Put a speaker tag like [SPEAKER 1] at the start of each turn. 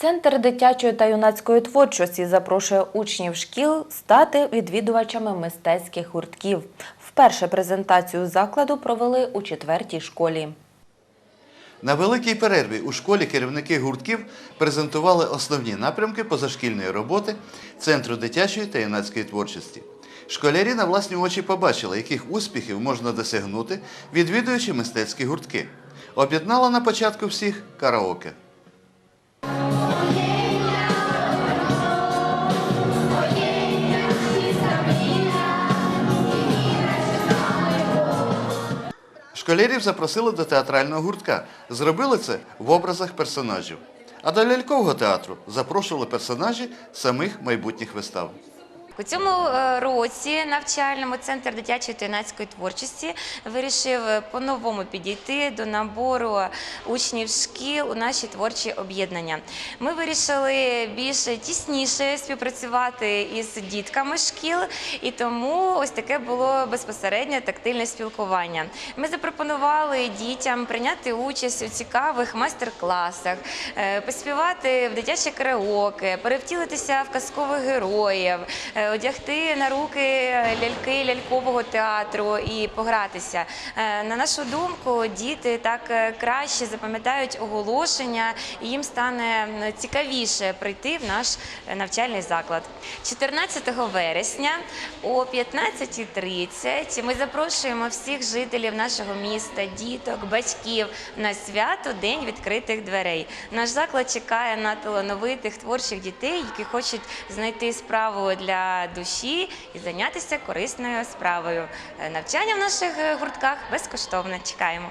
[SPEAKER 1] Центр дитячої та юнацької творчості запрошує учнів шкіл стати відвідувачами мистецьких гуртків. Вперше презентацію закладу провели у четвертій школі.
[SPEAKER 2] На великій перерві у школі керівники гуртків презентували основні напрямки позашкільної роботи Центру дитячої та юнацької творчості. Школярі на власні очі побачили, яких успіхів можна досягнути, відвідуючи мистецькі гуртки. Об'єднала на початку всіх караоке. Школярів запросили до театрального гуртка. Зробили це в образах персонажів. А до лялькового театру запрошували персонажі самих майбутніх вистав.
[SPEAKER 3] У цьому е, році навчальному центр дитячої та юнацької творчості вирішив е, по-новому підійти до набору учнів шкіл у наші творчі об'єднання. Ми вирішили більш тісніше співпрацювати із дітками шкіл, і тому ось таке було безпосереднє тактильне спілкування. Ми запропонували дітям прийняти участь у цікавих майстер-класах, е, поспівати в дитяче караоке, перевтілитися в казкових героїв, одягти на руки ляльки лялькового театру і погратися. Е, На нашу думку, діти так е, краще запам'ятають оголошення, і їм стане цікавіше прийти в наш е, навчальний заклад. 14 вересня о 15.30 ми запрошуємо всіх жителів нашого міста, діток, батьків на свято День відкритих дверей. Наш заклад чекає на талановитих творчих дітей, які хочуть знайти справу для душі і зайнятися корисною справою. Е, навчання в наших е, гуртках безкоштовне. Чекаємо.